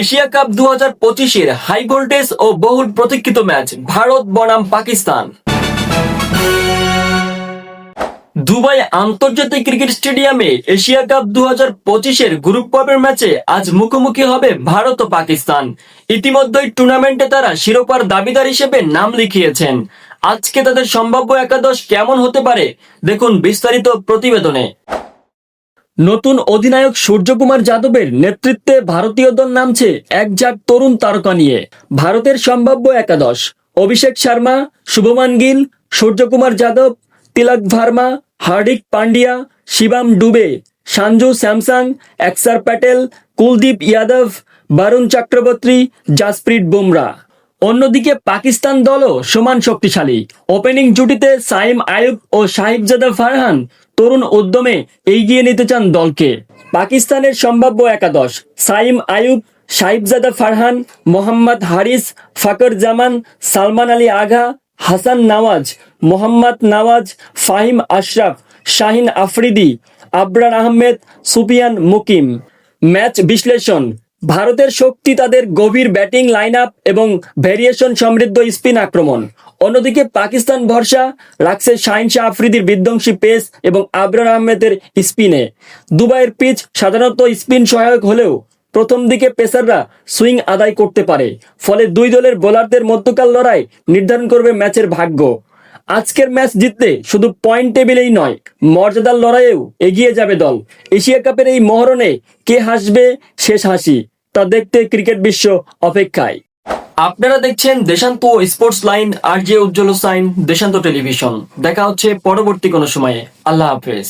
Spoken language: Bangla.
এশিয়া কাপ দু হাজার পঁচিশের হাই ভোল্টেজ ও বহুল প্রতীক্ষিত ম্যাচ ভারত বনাম পাকিস্তান। দুবাই আন্তর্জাতিক ক্রিকেট স্টেডিয়ামে এশিয়া কাপ দু হাজার পঁচিশের গ্রুপ পর্বের ম্যাচে আজ মুখোমুখি হবে ভারত ও পাকিস্তান। ইতিমধ্যেই টুর্নামেন্টে তারা শিরোপার দাবিদার হিসেবে নাম লিখিয়েছেন। আজকে তাদের সম্ভাব্য একাদশ কেমন হতে পারে, দেখুন বিস্তারিত প্রতিবেদনে। নতুন অধিনায়ক সূর্যকুমার যাদবের নেতৃত্বে ভারতীয় দল নামছে একজাক তরুণ তারকা নিয়ে। ভারতের সম্ভাব্য একাদশ, অভিষেক শর্মা, শুভমান গিল, সূর্যকুমার যাদব, তিলক ভার্মা, হার্দিক পান্ডিয়া শিবাম ডুবে, সাঞ্জু স্যামসাং, এক্সার প্যাটেল, কুলদীপ যাদব বারুণ চক্রবর্তী, জাসপ্রীত বুমরা। অন্যদিকে পাকিস্তান দলও সমান শক্তিশালী। ওপেনিং জুটিতে সাইম আয়ুব ও সাহিবজাদা ফারহান তরুণ উদ্যমে এগিয়ে নিতে চান দলকে। পাকিস্তানের সম্ভাব্য একাদশ, সাইম আয়ুব, সাহিবজাদা ফারহান, মোহাম্মদ হারিস, ফাকর জামান, সালমান আলী আঘা, হাসান নওয়াজ, মোহাম্মদ নওয়াজ, ফাহিম আশরাফ, শাহিন আফ্রিদি, আবরার আহমেদ সুপিয়ান মুকিম। ম্যাচ বিশ্লেষণ ভারতের শক্তি তাদের গভীর ব্যাটিং লাইন আপ এবং ভেরিয়েশন সমৃদ্ধ স্পিন আক্রমণ। অন্যদিকে পাকিস্তান ভরসা রাখছে শাহিন শাহ আফ্রিদির বিধ্বংসী পেস এবং আবরার আহমেদের স্পিনে দুবাইয়ের পিচ সাধারণত স্পিন সহায়ক হলেও প্রথম দিকে পেসাররা সুইং আদায় করতে পারে, ফলে দুই দলের বোলারদের মধ্যকার লড়াই নির্ধারণ করবে ম্যাচের ভাগ্য। আজকের ম্যাচ জিততে শুধু পয়েন্ট টেবিলেই নয়, মর্যাদার লড়াইয়েও এগিয়ে যাবে দল। এশিয়া কাপের এই মহরণে কে হাসবে শেষ হাসি। তা দেখতে ক্রিকেট বিশ্ব অপেক্ষায়। আপনারা দেখছেন Deshanta sports line, R J Ujjwal Sain Deshanta television. দেখা হচ্ছে পরবর্তী কোনো সময়ে। আল্লাহ হাফেজ।